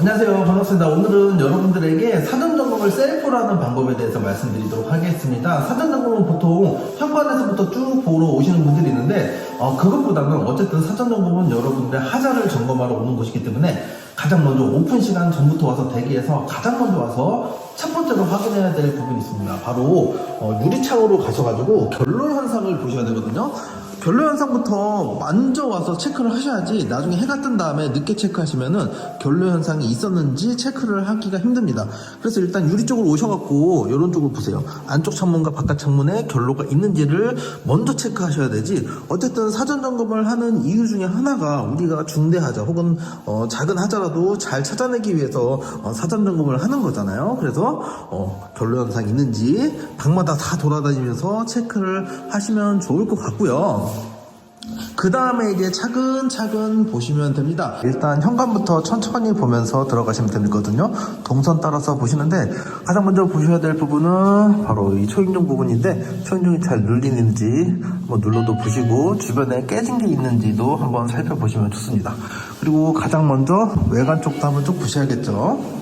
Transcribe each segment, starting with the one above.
안녕하세요. 반갑습니다. 오늘은 여러분들에게 사전 점검을 셀프로 하는 방법에 대해서 말씀드리도록 하겠습니다. 사전 점검은 보통 현관에서부터 쭉 보러 오시는 분들이 있는데, 어, 그것보다는 어쨌든 사전 점검은 여러분들의 하자를 점검하러 오는 곳이기 때문에 가장 먼저 오픈 시간 전부터 와서 대기해서 가장 먼저 와서 첫 번째로 확인해야 될 부분이 있습니다. 바로 어, 유리창으로 가셔가지고 결로 현상을 보셔야 되거든요. 결로 현상부터 먼저 와서 체크를 하셔야지 나중에 해가 뜬 다음에 늦게 체크하시면은 결로 현상이 있었는지 체크를 하기가 힘듭니다. 그래서 일단 유리 쪽으로 오셔갖고 이런 쪽을 보세요. 안쪽 창문과 바깥 창문에 결로가 있는지를 먼저 체크하셔야 되지. 어쨌든 사전 점검을 하는 이유 중에 하나가 우리가 중대 하자 혹은 어, 작은 하자라도 잘 찾아내기 위해서 어, 사전 점검을 하는 거잖아요. 그래서 어, 결로 현상 있는지 방마다 다 돌아다니면서 체크를 하시면 좋을 것 같고요. 그 다음에 이제 차근차근 보시면 됩니다. 일단 현관부터 천천히 보면서 들어가시면 되거든요. 동선 따라서 보시는데 가장 먼저 보셔야 될 부분은 바로 이 초인종 부분인데 초인종이 잘 눌리는지 한번 눌러도 보시고 주변에 깨진 게 있는지도 한번 살펴보시면 좋습니다. 그리고 가장 먼저 외관 쪽도 한번 쭉 보셔야겠죠.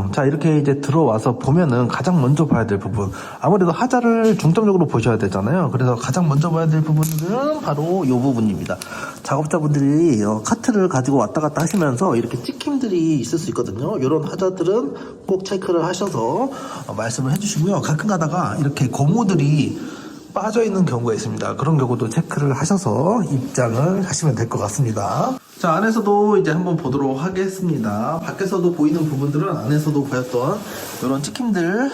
어, 자 이렇게 이제 들어와서 보면은 가장 먼저 봐야 될 부분. 아무래도 하자를 중점적으로 보셔야 되잖아요. 그래서 가장 먼저 봐야 될 부분은 바로 이 부분입니다. 작업자분들이 어, 카트를 가지고 왔다 갔다 하시면서 이렇게 찍힘들이 있을 수 있거든요. 이런 하자들은 꼭 체크를 하셔서 어, 말씀을 해주시고요. 가끔 가다가 이렇게 고무들이 빠져 있는 경우가 있습니다. 그런 경우도 체크를 하셔서 입장을 하시면 될 것 같습니다. 자, 안에서도 이제 한번 보도록 하겠습니다. 밖에서도 보이는 부분들은 안에서도 보였던 이런 찍힘들,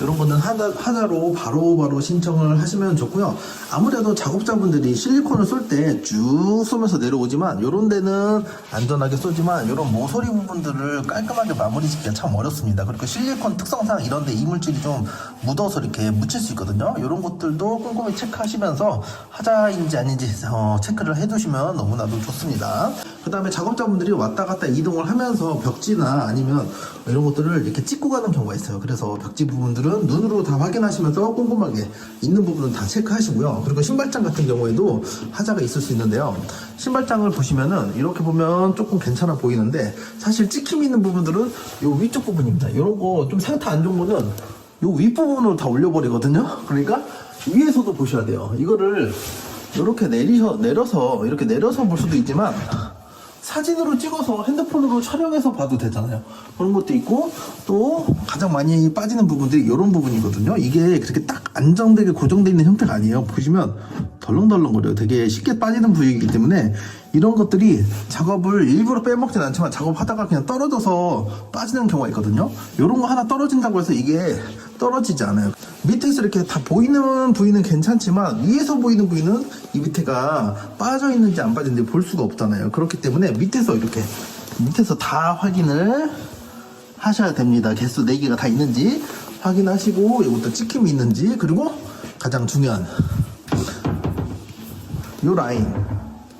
이런 거는 하나, 하나로 바로 바로 신청을 하시면 좋고요. 아무래도 작업자분들이 실리콘을 쏠 때 쭉 쏘면서 내려오지만, 이런 데는 안전하게 쏘지만, 이런 모서리 부분들을 깔끔하게 마무리 짓기가 참 어렵습니다. 그리고 실리콘 특성상 이런 데 이물질이 좀 묻어서 이렇게 묻힐 수 있거든요. 이런 것들도 꼼꼼히 체크하시면서 하자인지 아닌지 어, 체크를 해두시면 너무나도 좋습니다. 그 다음에 작업자분들이 왔다 갔다 이동을 하면서 벽지나 아니면 이런 것들을 이렇게 찍고 가는 경우가 있어요. 그래서 벽지 부분들은 눈으로 다 확인하시면서 꼼꼼하게 있는 부분은 다 체크하시고요. 그리고 신발장 같은 경우에도 하자가 있을 수 있는데요. 신발장을 보시면은 이렇게 보면 조금 괜찮아 보이는데 사실 찍힘 있는 부분들은 이 위쪽 부분입니다. 이런 거 좀 상태 안 좋은 거는 요 윗부분으로 다 올려버리거든요. 그러니까 위에서도 보셔야 돼요. 이거를 이렇게 내리셔, 내려서, 이렇게 내려서 볼 수도 있지만, 사진으로 찍어서 핸드폰으로 촬영해서 봐도 되잖아요. 그런 것도 있고, 또 가장 많이 빠지는 부분들이 이런 부분이거든요. 이게 그렇게 딱 안정되게 고정되어 있는 형태가 아니에요. 보시면 덜렁덜렁거려요. 되게 쉽게 빠지는 부위이기 때문에 이런 것들이 작업을 일부러 빼먹진 않지만 작업하다가 그냥 떨어져서 빠지는 경우가 있거든요. 이런 거 하나 떨어진다고 해서 이게 떨어지지 않아요. 밑에서 이렇게 다 보이는 부위는 괜찮지만 위에서 보이는 부위는 이 밑에가 빠져 있는지 안 빠졌는지 볼 수가 없잖아요. 그렇기 때문에 밑에서 이렇게 밑에서 다 확인을 하셔야 됩니다. 개수 4개가 다 있는지 확인하시고 이것도 찍힘이 있는지 그리고 가장 중요한 요 라인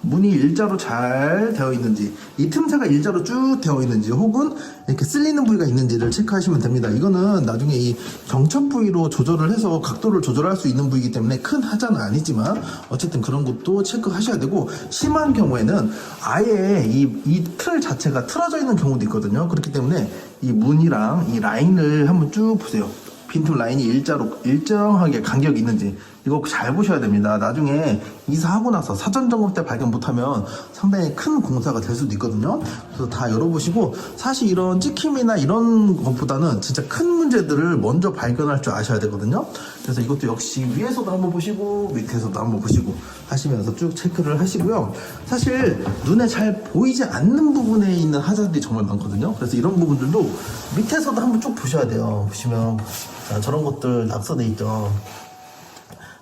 문이 일자로 잘 되어 있는지 이 틈새가 일자로 쭉 되어 있는지 혹은 이렇게 쓸리는 부위가 있는지를 체크하시면 됩니다. 이거는 나중에 이 경첩 부위로 조절을 해서 각도를 조절할 수 있는 부위이기 때문에 큰 하자는 아니지만 어쨌든 그런 것도 체크하셔야 되고 심한 경우에는 아예 이 이 틀 자체가 틀어져 있는 경우도 있거든요. 그렇기 때문에 이 문이랑 이 라인을 한번 쭉 보세요. 빈틈 라인이 일자로 일정하게 간격이 있는지 이거 잘 보셔야 됩니다. 나중에 이사하고 나서 사전 점검 때 발견 못하면 상당히 큰 공사가 될 수도 있거든요. 그래서 다 열어보시고 사실 이런 찍힘이나 이런 것보다는 진짜 큰 문제들을 먼저 발견할 줄 아셔야 되거든요. 그래서 이것도 역시 위에서도 한번 보시고 밑에서도 한번 보시고 하시면서 쭉 체크를 하시고요. 사실 눈에 잘 보이지 않는 부분에 있는 하자들이 정말 많거든요. 그래서 이런 부분들도 밑에서도 한번 쭉 보셔야 돼요. 보시면 자, 저런 것들 낙서돼 있죠.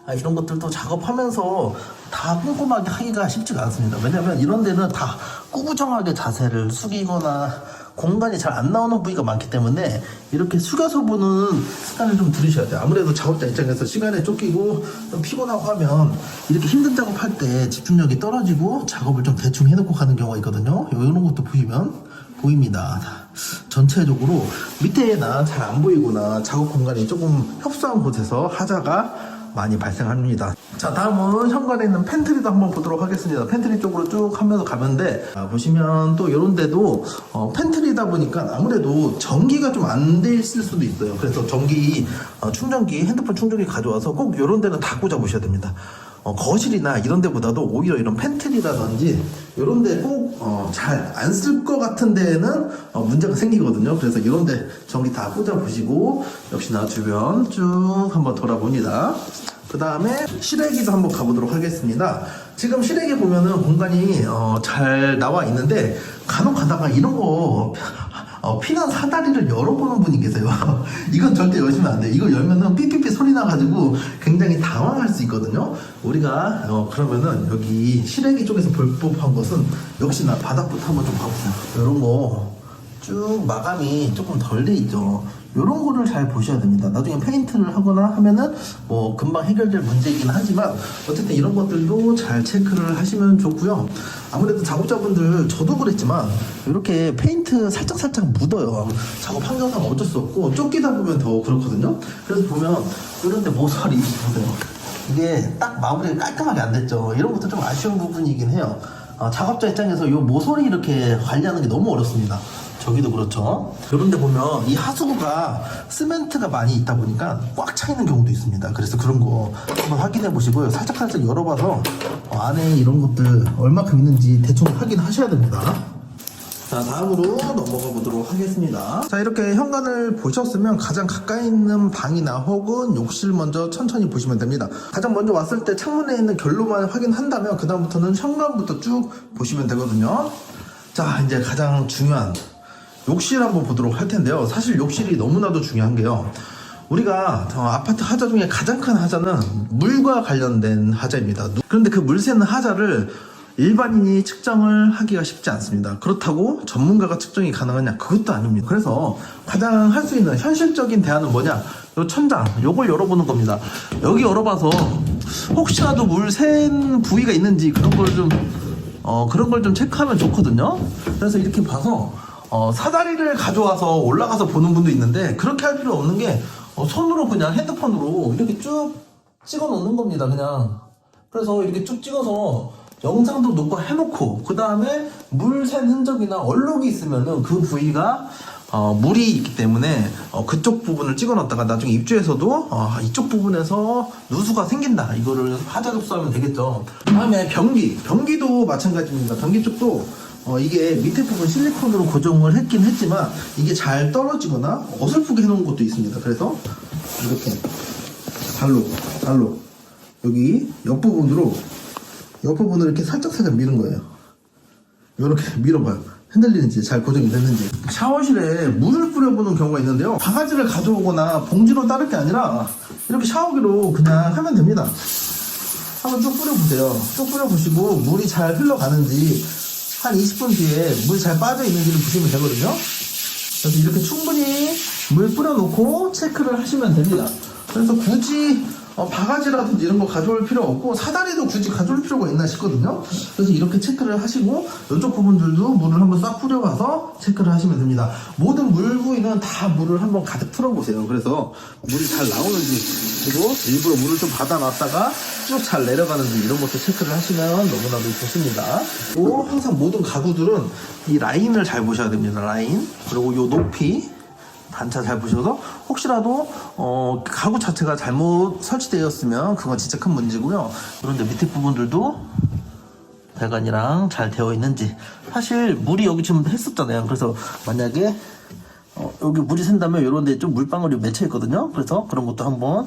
아, 이런 것들도 작업하면서 다 꼼꼼하게 하기가 쉽지가 않습니다. 왜냐면 이런 데는 다 꾸부정하게 자세를 숙이거나 공간이 잘 안 나오는 부위가 많기 때문에 이렇게 숙여서 보는 습관을 좀 들이셔야 돼요. 아무래도 작업자 입장에서 시간에 쫓기고 좀 피곤하고 하면 이렇게 힘든 작업할 때 집중력이 떨어지고 작업을 좀 대충 해놓고 가는 경우가 있거든요. 이런 것도 보시면 보입니다. 전체적으로 밑에나 잘 안 보이거나 작업 공간이 조금 협소한 곳에서 하자가 많이 발생합니다. 자, 다음은 현관에 있는 팬트리도 한번 보도록 하겠습니다. 팬트리 쪽으로 쭉 하면서 가는데, 아, 보시면 또 이런 데도, 어, 팬트리다 보니까 아무래도 전기가 좀 안 돼 있을 수도 있어요. 그래서 전기, 어, 충전기, 핸드폰 충전기 가져와서 꼭 이런 데는 다 꽂아 보셔야 됩니다. 어, 거실이나 이런 데보다도 오히려 이런 팬트리라든지 이런 데꼭 잘 안 쓸 것 같은 데에는 어, 문제가 생기거든요. 그래서 이런 데 전기 다 꽂아 보시고 역시나 주변 쭉 한번 돌아봅니다. 그 다음에 실외기도 한번 가보도록 하겠습니다. 지금 실외기 보면은 공간이 어, 잘 나와 있는데 간혹 가다가 이런 거 어, 피난 사다리를 열어보는 분이 계세요. 이건 절대 열시면 안 돼요. 이거 열면은 삐삐삐 소리 나가지고 굉장히 당황할 수 있거든요. 우리가 어, 그러면은 여기 실외기 쪽에서 볼 법한 것은 역시나 바닥부터 한번 좀 봐보세요. 이런 거 쭉 마감이 조금 덜 돼 있죠. 이런 거를 잘 보셔야 됩니다. 나중에 페인트를 하거나 하면은 뭐 금방 해결될 문제이긴 하지만 어쨌든 이런 것들도 잘 체크를 하시면 좋고요. 아무래도 작업자분들 저도 그랬지만 이렇게 페인트 살짝 살짝 묻어요. 작업 환경상 어쩔 수 없고 쫓기다 보면 더 그렇거든요. 그래서 보면 이런데 모서리 보세요. 이게 딱 마무리가 깔끔하게 안 됐죠. 이런 것도 좀 아쉬운 부분이긴 해요. 어, 작업자 입장에서 이 모서리 이렇게 관리하는 게 너무 어렵습니다. 저기도 그렇죠. 이런데 보면 이 하수구가 시멘트가 많이 있다 보니까 꽉 차 있는 경우도 있습니다. 그래서 그런 거 한번 확인해 보시고요. 살짝 살짝 열어봐서 어, 안에 이런 것들 얼마큼 있는지 대충 확인하셔야 됩니다. 자 다음으로 넘어가 보도록 하겠습니다 자 이렇게 현관을 보셨으면 가장 가까이 있는 방이나 혹은 욕실 먼저 천천히 보시면 됩니다 가장 먼저 왔을 때 창문에 있는 결로만 확인한다면 그 다음부터는 현관부터 쭉 보시면 되거든요 자 이제 가장 중요한 욕실 한번 보도록 할 텐데요 사실 욕실이 너무나도 중요한 게요 우리가 어, 아파트 하자 중에 가장 큰 하자는 물과 관련된 하자입니다. 그런데 그 물 새는 하자를 일반인이 측정을 하기가 쉽지 않습니다. 그렇다고 전문가가 측정이 가능하냐? 그것도 아닙니다. 그래서 가장 할 수 있는 현실적인 대안은 뭐냐? 요 천장, 요걸 열어보는 겁니다. 여기 열어봐서 혹시라도 물 샌 부위가 있는지 그런 걸 좀, 어, 그런 걸 좀 체크하면 좋거든요. 그래서 이렇게 봐서 어, 사다리를 가져와서 올라가서 보는 분도 있는데 그렇게 할 필요 없는 게 어, 손으로 그냥 핸드폰으로 이렇게 쭉 찍어 놓는 겁니다 그냥. 그래서 이렇게 쭉 찍어서 영상도 녹화 해놓고 그 다음에 물 샌 흔적이나 얼룩이 있으면은 그 부위가 어, 물이 있기 때문에 어, 그쪽 부분을 찍어놨다가 나중에 입주해서도 어, 이쪽 부분에서 누수가 생긴다. 이거를 하자 접수하면 되겠죠. 다음에 변기. 변기도 마찬가지입니다. 변기 쪽도 어, 이게 밑에 부분 실리콘으로 고정을 했긴 했지만 이게 잘 떨어지거나 어설프게 해놓은 것도 있습니다 그래서 이렇게 발로 발로 여기 옆 부분으로 옆 부분을 이렇게 살짝 살짝 미는 거예요 이렇게 밀어봐요. 흔들리는지 잘 고정이 됐는지. 샤워실에 물을 뿌려보는 경우가 있는데요. 바가지를 가져오거나 봉지로 따를 게 아니라 이렇게 샤워기로 그냥 하면 됩니다. 한번 쭉 뿌려보세요. 쭉 뿌려보시고 물이 잘 흘러가는지 한 20분 뒤에 물잘 빠져 있는지를 보시면 되거든요. 그래서 이렇게 충분히 물 뿌려놓고 체크를 하시면 됩니다. 그래서 굳이 어, 바가지라든지 이런 거 가져올 필요 없고 사다리도 굳이 가져올 필요가 있나 싶거든요. 그래서 이렇게 체크를 하시고 이쪽 부분들도 물을 한번 싹 뿌려봐서 체크를 하시면 됩니다. 모든 물 부위는 다 물을 한번 가득 틀어보세요. 그래서 물이 잘 나오는지 그리고 일부러 물을 좀 받아놨다가 쭉 잘 내려가는지 이런 것도 체크를 하시면 너무나도 좋습니다. 그리고 항상 모든 가구들은 이 라인을 잘 보셔야 됩니다. 라인 그리고 이 높이 단차 잘 보셔서 혹시라도 어, 가구 자체가 잘못 설치되었으면 그건 진짜 큰 문제고요. 그런데 밑에 부분들도 배관이랑 잘 되어 있는지 사실 물이 여기 지금 했었잖아요. 그래서 만약에 어, 여기 물이 샌다면 이런 데 좀 물방울이 맺혀 있거든요. 그래서 그런 것도 한번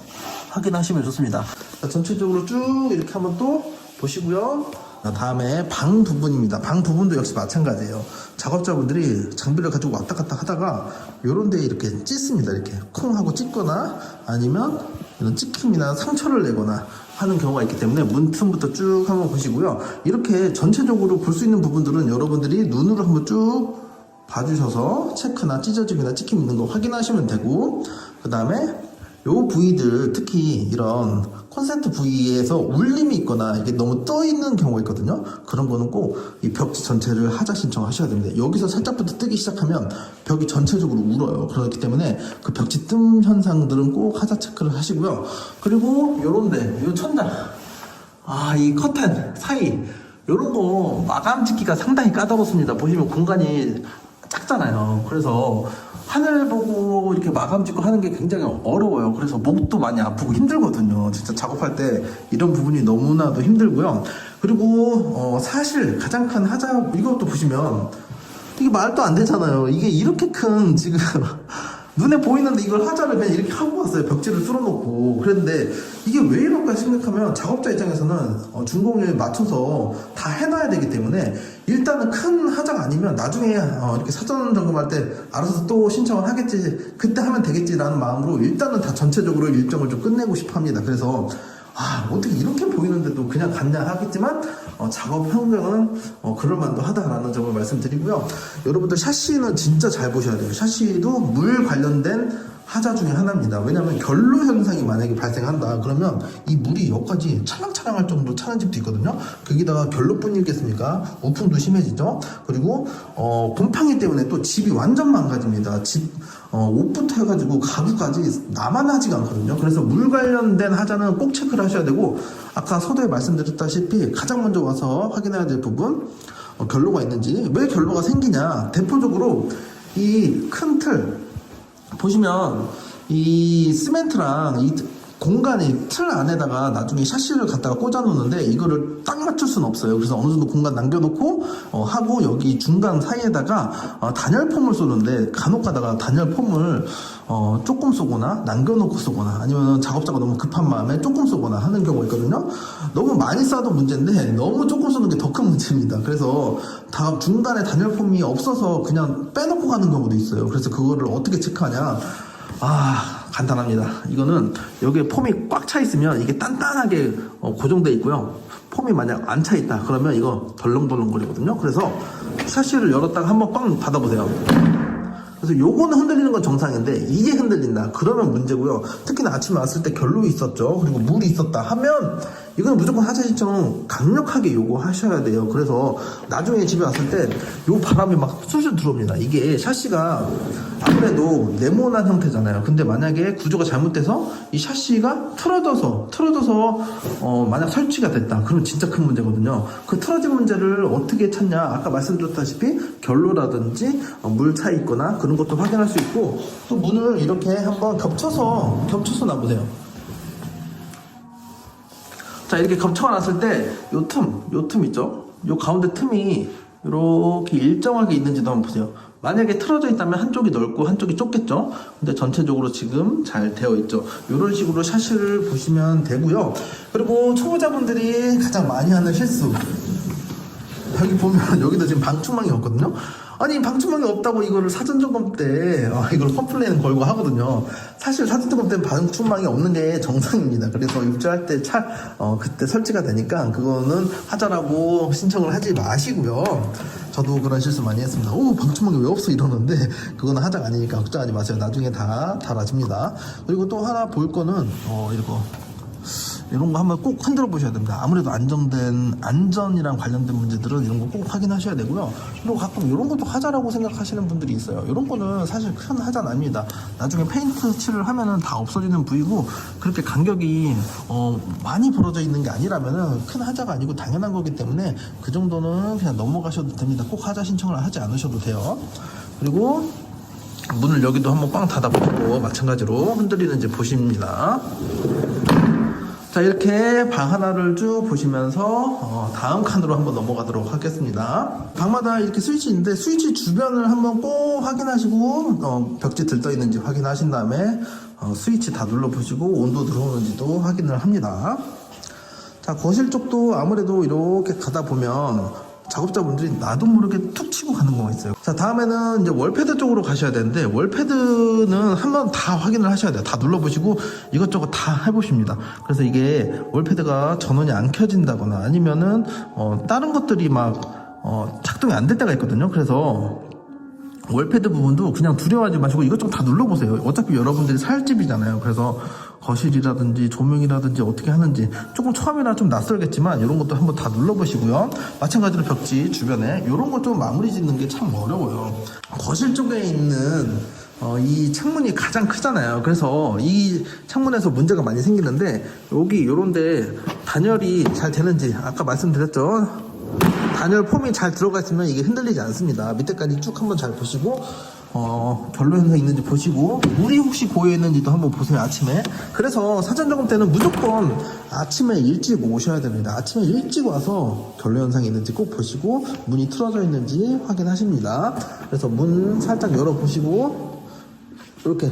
확인하시면 좋습니다. 자, 전체적으로 쭉 이렇게 한번 또 보시고요. 자, 다음에 방 부분입니다. 방 부분도 역시 마찬가지예요. 작업자분들이 장비를 가지고 왔다 갔다 하다가 이런 데 이렇게 찢습니다. 이렇게 콩 하고 찢거나 아니면 이런 찍힘이나 상처를 내거나 하는 경우가 있기 때문에 문틈부터 쭉 한번 보시고요. 이렇게 전체적으로 볼 수 있는 부분들은 여러분들이 눈으로 한번 쭉 봐주셔서 체크나 찢어짐이나 찍힘 있는 거 확인하시면 되고 그 다음에 요 부위들 특히 이런 콘센트 부위에서 울림이 있거나 이게 너무 떠 있는 경우가 있거든요. 그런 거는 꼭 이 벽지 전체를 하자 신청하셔야 됩니다. 여기서 살짝부터 뜨기 시작하면 벽이 전체적으로 울어요. 그렇기 때문에 그 벽지 뜸 현상들은 꼭 하자 체크를 하시고요. 그리고 요런데 요 천장 아, 이 커튼 사이 이런 거 마감 짓기가 상당히 까다롭습니다. 보시면 공간이 작잖아요. 그래서 하늘 보고 이렇게 마감 짓고 하는 게 굉장히 어려워요. 그래서 목도 많이 아프고 힘들거든요. 진짜 작업할 때 이런 부분이 너무나도 힘들고요. 그리고 어, 사실 가장 큰 하자 이것도 보시면 이게 말도 안 되잖아요. 이게 이렇게 큰 지금 눈에 보이는데 이걸 하자를 그냥 이렇게 하고 왔어요. 벽지를 뚫어놓고. 그랬는데 이게 왜 이럴까 생각하면 작업자 입장에서는 어, 준공에 맞춰서 다 해놔야 되기 때문에 일단은 큰 하자가 아니면 나중에 어, 이렇게 사전 점검할 때 알아서 또 신청을 하겠지. 그때 하면 되겠지라는 마음으로 일단은 다 전체적으로 일정을 좀 끝내고 싶어 합니다. 그래서 아 어떻게 이렇게 보이는데도 그냥 갔냐 하겠지만 어, 작업 환경은 어, 그럴만도 하다라는 점을 말씀드리고요. 여러분들 샤시는 진짜 잘 보셔야 돼요. 샤시도 물 관련된 하자 중에 하나입니다. 왜냐하면 결로 현상이 만약에 발생한다 그러면 이 물이 여기까지 찰랑찰랑할 정도로 차는 집도 있거든요. 거기다가 결로뿐이겠습니까? 우풍도 심해지죠. 그리고 어, 곰팡이 때문에 또 집이 완전 망가집니다. 집 어, 옷부터 해가지고 가구까지 하지가 않거든요. 그래서 물 관련된 하자는 꼭 체크를 하셔야 되고 아까 서두에 말씀드렸다시피 가장 먼저 와서 확인해야 될 부분 어, 결로가 있는지 왜 결로가 생기냐? 대표적으로 이 큰 틀 보시면 이 시멘트랑 이 공간이 틀 안에다가 나중에 샤시를 갖다가 꽂아 놓는데 이거를 딱 맞출 수는 없어요. 그래서 어느 정도 공간 남겨놓고 어, 하고 여기 중간 사이에다가 어, 단열폼을 쏘는데 간혹 가다가 단열폼을 어, 조금 쏘거나 남겨놓고 쏘거나 아니면 작업자가 너무 급한 마음에 조금 쏘거나 하는 경우가 있거든요. 너무 많이 쏴도 문제인데 너무 조금 쏘는 게 더 큰 문제입니다. 그래서 다 중간에 단열폼이 없어서 그냥 빼놓고 가는 경우도 있어요. 그래서 그거를 어떻게 체크하냐? 아 간단합니다. 이거는 여기에 폼이 꽉 차 있으면 이게 단단하게 어, 고정돼 있고요. 폼이 만약 안 차 있다 그러면 이거 덜렁덜렁 거리거든요. 그래서 샤시를 열었다가 한번 빵 닫아보세요. 그래서 요거는 흔들리는 건 정상인데 이게 흔들린다 그러면 문제고요. 특히나 아침에 왔을 때 결로 있었죠. 그리고 물이 있었다 하면 이건 무조건 하자 신청 강력하게 요구하셔야 돼요. 그래서 나중에 집에 왔을 때 요 바람이 막 술술 들어옵니다. 이게 샤시가 아무래도 네모난 형태잖아요. 근데 만약에 구조가 잘못돼서 이 샤시가 틀어져서 틀어져서 어, 만약 설치가 됐다. 그러면 진짜 큰 문제거든요. 그 틀어진 문제를 어떻게 찾냐? 아까 말씀드렸다시피 결로라든지 어, 물차 있거나 그런 것도 확인할 수 있고 또 문을 이렇게 한번 겹쳐서 겹쳐서 놔보세요. 자 이렇게 겹쳐가 놨을 때 요 틈, 요 틈 있죠? 요 가운데 틈이 이렇게 일정하게 있는지도 한번 보세요. 만약에 틀어져 있다면 한쪽이 넓고 한쪽이 좁겠죠? 근데 전체적으로 지금 잘 되어 있죠. 이런 식으로 샤시를 보시면 되고요. 그리고 초보자분들이 가장 많이 하는 실수. 여기 보면 여기도 지금 방충망이 없거든요. 아니 방충망이 없다고 이거를 사전 점검 때 어, 이걸 컴플레인 걸고 하거든요. 사실 사전 점검 때는 방충망이 없는 게 정상입니다. 그래서 입주할 때 차 어, 그때 설치가 되니까 그거는 하자라고 신청을 하지 마시고요. 저도 그런 실수 많이 했습니다. 오 방충망이 왜 없어 이러는데 그거는 하자가 아니니까 걱정하지 마세요. 나중에 다 달아집니다. 그리고 또 하나 볼 거는 어 이거 이런 거 한번 꼭 흔들어 보셔야 됩니다. 아무래도 안정된 안전이랑 관련된 문제들은 이런 거 꼭 확인하셔야 되고요. 그리고 가끔 이런 것도 하자라고 생각하시는 분들이 있어요. 이런 거는 사실 큰 하자는 아닙니다. 나중에 페인트 칠을 하면은 다 없어지는 부위고 그렇게 간격이 어, 많이 벌어져 있는 게 아니라면은 큰 하자가 아니고 당연한 거기 때문에 그 정도는 그냥 넘어가셔도 됩니다. 꼭 하자 신청을 하지 않으셔도 돼요. 그리고 문을 여기도 한번 꽝 닫아보고 마찬가지로 흔들리는지 보십니다. 자 이렇게 방 하나를 쭉 보시면서 어, 다음 칸으로 한번 넘어가도록 하겠습니다. 방마다 이렇게 스위치 있는데 스위치 주변을 한번 꼭 확인하시고 어, 벽지 들떠 있는지 확인하신 다음에 어, 스위치 다 눌러보시고 온도 들어오는지도 확인을 합니다. 자 거실 쪽도 아무래도 이렇게 가다 보면 작업자분들이 나도 모르게 툭 치고 가는 경우가 있어요. 자, 다음에는 이제 월패드 쪽으로 가셔야 되는데, 월패드는 한번 다 확인을 하셔야 돼요. 다 눌러보시고 이것저것 다 해보십니다. 그래서 이게 월패드가 전원이 안 켜진다거나 아니면은, 어, 다른 것들이 막, 어, 작동이 안 될 때가 있거든요. 그래서 월패드 부분도 그냥 두려워하지 마시고 이것저것 다 눌러보세요. 어차피 여러분들이 살 집이잖아요. 그래서 거실이라든지 조명이라든지 어떻게 하는지 조금 처음이라 좀 낯설겠지만 이런 것도 한번 다 눌러보시고요. 마찬가지로 벽지 주변에 이런 것 좀 마무리 짓는 게 참 어려워요. 거실 쪽에 있는 어, 이 창문이 가장 크잖아요. 그래서 이 창문에서 문제가 많이 생기는데 여기 요런데 단열이 잘 되는지 아까 말씀드렸죠. 단열 폼이 잘 들어가 있으면 이게 흔들리지 않습니다. 밑에까지 쭉 한번 잘 보시고 어, 결로 현상 있는지 보시고 물이 혹시 고여 있는지도 한번 보세요 아침에. 그래서 사전 점검 때는 무조건 아침에 일찍 오셔야 됩니다. 아침에 일찍 와서 결로 현상이 있는지 꼭 보시고 문이 틀어져 있는지 확인하십니다. 그래서 문 살짝 열어 보시고 이렇게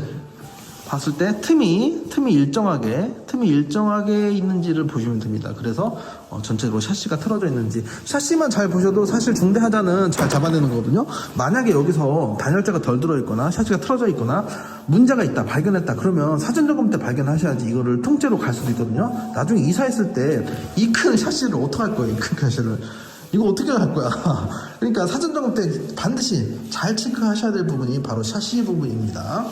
봤을 때 틈이 틈이 일정하게 틈이 일정하게 있는지를 보시면 됩니다. 그래서 어, 전체적으로 샤시가 틀어져 있는지 샤시만 잘 보셔도 사실 중대 하자는 잘 잡아내는 거거든요. 만약에 여기서 단열재가 덜 들어 있거나 샤시가 틀어져 있거나 문제가 있다 발견했다 그러면 사전 점검 때 발견하셔야지 이거를 통째로 갈 수도 있거든요. 나중에 이사했을 때 이 큰 샤시를 어떻게 할 거예요? 이 큰 샤시를 이거 어떻게 할 거야? 그러니까 사전 점검 때 반드시 잘 체크하셔야 될 부분이 바로 샤시 부분입니다.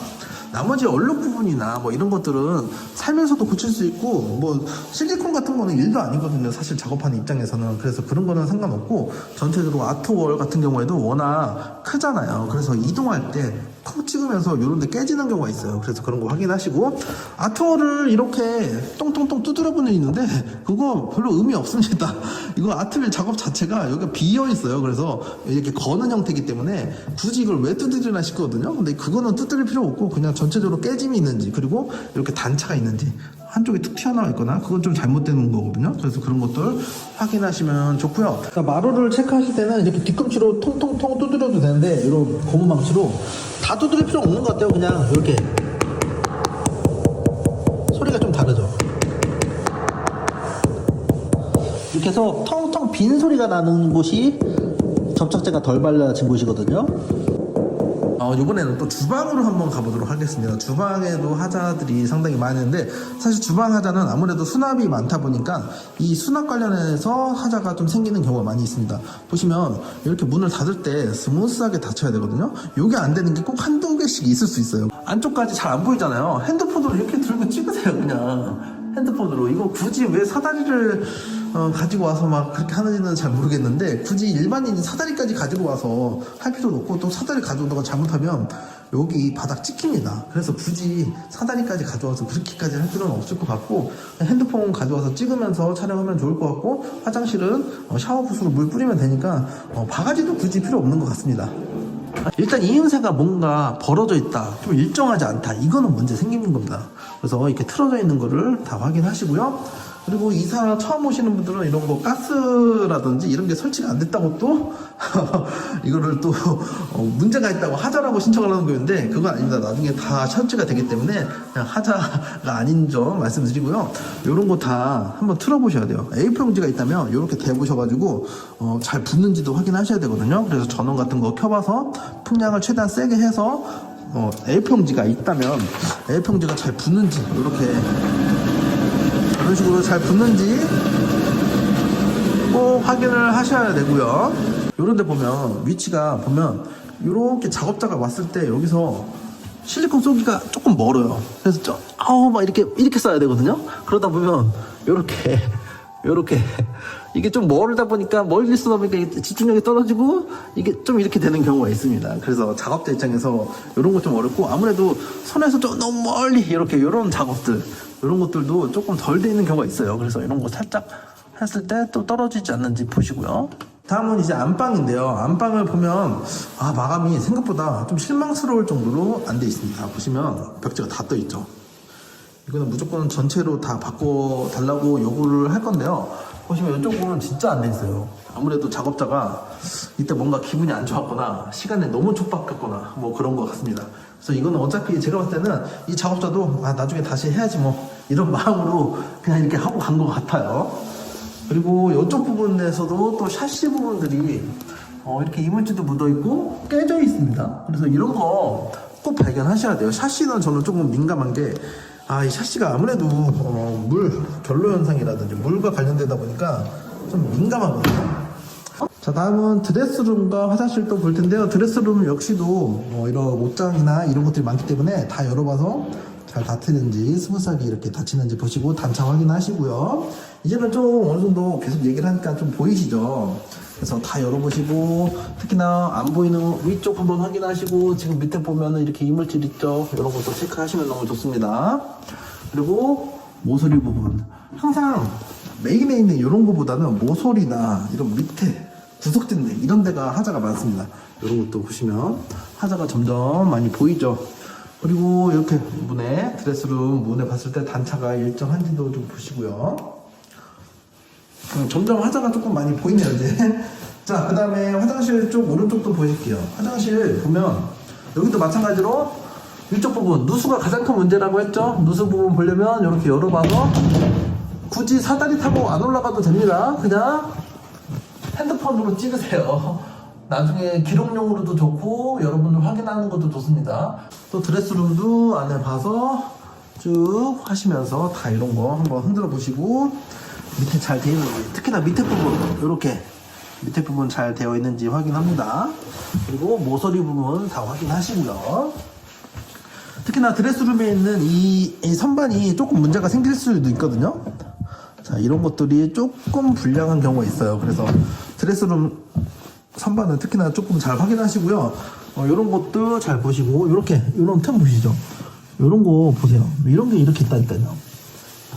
나머지 얼룩 부분이나 뭐 이런 것들은 살면서도 고칠 수 있고 뭐 실리콘 같은 거는 일도 아니거든요. 사실 작업하는 입장에서는 그래서 그런 거는 상관없고 전체적으로 아트월 같은 경우에도 워낙 크잖아요. 그래서 이동할 때콕 찍으면서 이런 데 깨지는 경우가 있어요. 그래서 그런 거 확인하시고 아트월을 이렇게 똥똥똥 두드려 보는 있는데 그거 별로 의미 없습니다. 이거 아트빌 작업 자체가 여기가 비어 있어요. 그래서 이렇게 거는 형태이기 때문에 굳이 이걸 왜 두드리나 싶거든요. 근데 그거는 두드릴 필요 없고 그냥 전체적으로 깨짐이 있는지 그리고 이렇게 단차가 있는지 한쪽에 툭 튀어나와 있거나 그건 좀 잘못된 거거든요. 그래서 그런 것들 확인하시면 좋고요. 그러니까 마루를 체크하실 때는 이렇게 뒤꿈치로 통통통 두드려도 되는데 이런 고무 망치로 다 두드릴 필요 없는 것 같아요. 그냥 이렇게 소리가 좀 다르죠. 이렇게 해서 텅텅 빈 소리가 나는 곳이 접착제가 덜 발라진 곳이거든요. 어, 이번에는 또 주방으로 한번 가보도록 하겠습니다. 주방에도 하자들이 상당히 많은데 사실 주방 하자는 아무래도 수납이 많다 보니까 이 수납 관련해서 하자가 좀 생기는 경우가 많이 있습니다. 보시면 이렇게 문을 닫을 때 스무스하게 닫혀야 되거든요. 이게 안 되는 게 꼭 한두 개씩 있을 수 있어요. 안쪽까지 잘 안 보이잖아요. 핸드폰으로 이렇게 들고 찍으세요, 그냥. 핸드폰으로. 이거 굳이 왜 사다리를 어, 가지고 와서 막 그렇게 하는지는 잘 모르겠는데 굳이 일반인이 사다리까지 가지고 와서 할 필요도 없고 또 사다리 가져오다가 잘못하면 여기 바닥 찍힙니다. 그래서 굳이 사다리까지 가져와서 그렇게까지 할 필요는 없을 것 같고 핸드폰 가져와서 찍으면서 촬영하면 좋을 것 같고 화장실은 어, 샤워 부스로 물 뿌리면 되니까 어, 바가지도 굳이 필요 없는 것 같습니다. 일단 이음새가 뭔가 벌어져 있다, 좀 일정하지 않다, 이거는 문제 생기는 겁니다. 그래서 이렇게 틀어져 있는 거를 다 확인하시고요. 그리고 이사 처음 오시는 분들은 이런 거 가스라든지 이런 게 설치가 안 됐다고 또 이거를 또 어, 문제가 있다고 하자라고 신청을 하는 거였는데 그거 아닙니다. 나중에 다 설치가 되기 때문에 그냥 하자가 아닌 점 말씀드리고요. 이런 거 다 한번 틀어보셔야 돼요. A4 용지가 있다면 이렇게 대보셔가지고 어, 잘 붙는지도 확인하셔야 되거든요. 그래서 전원 같은 거 켜봐서 풍량을 최대한 세게 해서 어, A4용지가 있다면 A4용지가 잘 붙는지 이렇게 이런 식으로 잘 붙는지 꼭 확인을 하셔야 되고요. 이런 데 보면 위치가 보면 이렇게 작업자가 왔을 때 여기서 실리콘 쏘기가 조금 멀어요. 그래서 저, 아우 막 이렇게 이렇게 써야 되거든요. 그러다 보면 이렇게 이렇게 이게 좀 멀다 보니까 멀리 쏘다 보니까 집중력이 떨어지고 이게 좀 이렇게 되는 경우가 있습니다. 그래서 작업자 입장에서 이런 거좀 어렵고 아무래도 손에서 좀 너무 멀리 이렇게 이런 작업들 이런 것들도 조금 덜 돼 있는 경우가 있어요. 그래서 이런 거 살짝 했을 때 또 떨어지지 않는지 보시고요. 다음은 이제 안방인데요. 안방을 보면 아 마감이 생각보다 좀 실망스러울 정도로 안 돼 있습니다. 보시면 벽지가 다 떠 있죠. 이거는 무조건 전체로 다 바꿔 달라고 요구를 할 건데요. 보시면 이쪽은 진짜 안 돼 있어요. 아무래도 작업자가 이때 뭔가 기분이 안 좋았거나 시간에 너무 촉박했거나 뭐 그런 것 같습니다. 그래서 이거는 어차피 제가 봤을 때는 이 작업자도 아 나중에 다시 해야지 뭐 이런 마음으로 그냥 이렇게 하고 간 것 같아요. 그리고 이쪽 부분에서도 또 샤시 부분들이 어, 이렇게 이물질도 묻어 있고 깨져 있습니다. 그래서 이런 거 꼭 발견하셔야 돼요. 샤시는 저는 조금 민감한 게 아, 이 샤시가 아무래도 어, 물 결로 현상이라든지 물과 관련되다 보니까 좀 민감하거든요. 자, 다음은 드레스룸과 화장실도 볼 텐데요. 드레스룸 역시도 어, 이런 옷장이나 이런 것들이 많기 때문에 다 열어봐서 잘 닫히는지 스무스하게 이렇게 닫히는지 보시고 단차 확인하시고요. 이제는 좀 어느 정도 계속 얘기를 하니까 좀 보이시죠? 그래서 다 열어보시고 특히나 안 보이는 위쪽 한번 확인하시고 지금 밑에 보면은 이렇게 이물질 있죠? 이런 것도 체크하시면 너무 좋습니다. 그리고 모서리 부분. 항상 메인에 있는 이런 거보다는 모서리나 이런 밑에 구석진 데 이런 데가 하자가 많습니다. 이런 것도 보시면 하자가 점점 많이 보이죠? 그리고 이렇게 문에 드레스룸 문에 봤을 때 단차가 일정한지도 좀 보시고요 음, 점점 화자가 조금 많이 보이네요 이제. 자 그 다음에 화장실 쪽 오른쪽도 보실게요. 화장실 보면 여기도 마찬가지로 이쪽 부분 누수가 가장 큰 문제라고 했죠? 누수 부분 보려면 이렇게 열어봐서 굳이 사다리 타고 안 올라가도 됩니다. 그냥 핸드폰으로 찍으세요. 나중에 기록용으로도 좋고 여러분들 확인하는 것도 좋습니다. 또 드레스룸도 안에 봐서 쭉 하시면서 다 이런 거 한번 흔들어 보시고 밑에 잘 되어 있는지 특히나 밑에 부분 이렇게 밑에 부분 잘 되어 있는지 확인합니다. 그리고 모서리 부분 다 확인하시고요. 특히나 드레스룸에 있는 이, 이 선반이 조금 문제가 생길 수도 있거든요. 자 이런 것들이 조금 불량한 경우가 있어요. 그래서 드레스룸 선반은 특히나 조금 잘 확인하시고요. 어, 이런 것도 잘 보시고 이렇게 이런 틈 보시죠. 이런 거 보세요. 이런 게 이렇게 있다니까요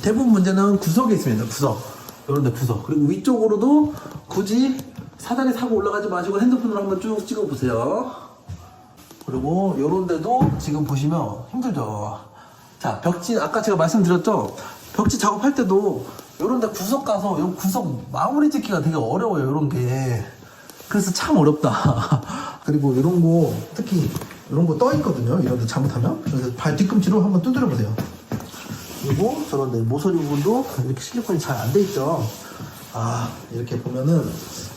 대부분 문제는 구석에 있습니다. 구석. 이런 데 구석. 그리고 위쪽으로도 굳이 사다리 타고 올라가지 마시고 핸드폰으로 한번 쭉 찍어 보세요. 그리고 요런 데도 지금 보시면 힘들죠. 자, 벽지 아까 제가 말씀드렸죠. 벽지 작업할 때도 요런 데 구석 가서 요 구석 마무리 짓기가 되게 어려워요. 요런 게. 그래서 참 어렵다. 그리고 이런 거 특히 이런 거 떠 있거든요. 이런 데 잘못하면. 그래서 발 뒤꿈치로 한번 두드려 보세요. 그리고 저런 데 모서리 부분도 이렇게 실리콘이 잘 안 돼 있죠. 아 이렇게 보면은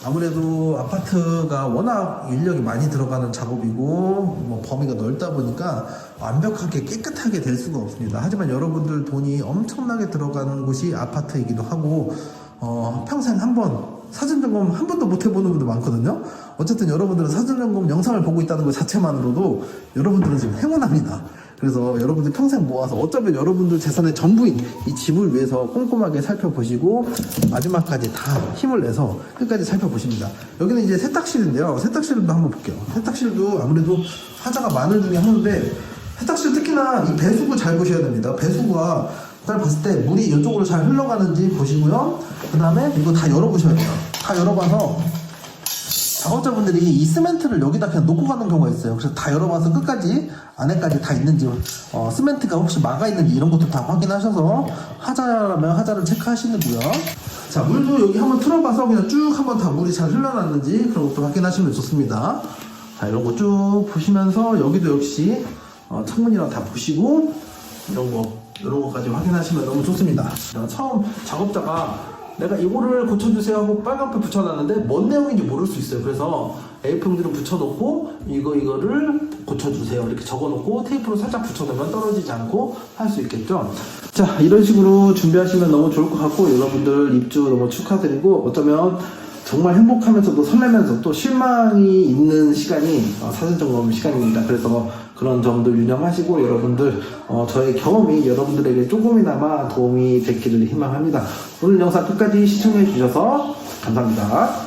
아무래도 아파트가 워낙 인력이 많이 들어가는 작업이고 뭐 범위가 넓다 보니까 완벽하게 깨끗하게 될 수가 없습니다. 하지만 여러분들 돈이 엄청나게 들어가는 곳이 아파트이기도 하고 어, 평생 한 번 사전 점검 한 번도 못 해보는 분들 많거든요. 어쨌든 여러분들은 사전 점검 영상을 보고 있다는 것 자체만으로도 여러분들은 지금 행운합니다. 그래서 여러분들 평생 모아서 어쩌면 여러분들 재산의 전부인 이 집을 위해서 꼼꼼하게 살펴보시고 마지막까지 다 힘을 내서 끝까지 살펴보십니다. 여기는 이제 세탁실인데요. 세탁실도 한번 볼게요. 세탁실도 아무래도 하자가 많은 중에 하나인데 세탁실 특히나 이 배수구 잘 보셔야 됩니다. 배수구가 딱 봤을 때 물이 이쪽으로 잘 흘러가는지 보시고요. 그 다음에 이거 다 열어보셔야 돼요. 다 열어봐서 작업자분들이 이 시멘트를 여기다 그냥 놓고 가는 경우가 있어요. 그래서 다 열어봐서 끝까지 안에까지 다 있는지 어, 시멘트가 혹시 막아 있는지 이런 것도 다 확인하셔서 하자라면 하자를 체크하시고요. 자 물도 여기 한번 틀어봐서 그냥 쭉 한번 다 물이 잘 흘러났는지 그런 것도 확인하시면 좋습니다. 자 이런 거 쭉 보시면서 여기도 역시 어, 창문이랑 다 보시고 이런 거 이런 거까지 확인하시면 너무 좋습니다. 자, 처음 작업자가 내가 이거를 고쳐주세요 하고 빨간불 붙여놨는데 뭔 내용인지 모를 수 있어요. 그래서 A4용지를 붙여놓고 이거 이거를 고쳐주세요 이렇게 적어놓고 테이프로 살짝 붙여놓으면 떨어지지 않고 할 수 있겠죠. 자 이런 식으로 준비하시면 너무 좋을 것 같고 여러분들 입주 너무 축하드리고 어쩌면 정말 행복하면서도 설레면서 또 실망이 있는 시간이 어, 사전 점검 시간입니다. 그래서 그런 점들 유념하시고 여러분들 어, 저의 경험이 여러분들에게 조금이나마 도움이 됐기를 희망합니다. 오늘 영상 끝까지 시청해 주셔서 감사합니다.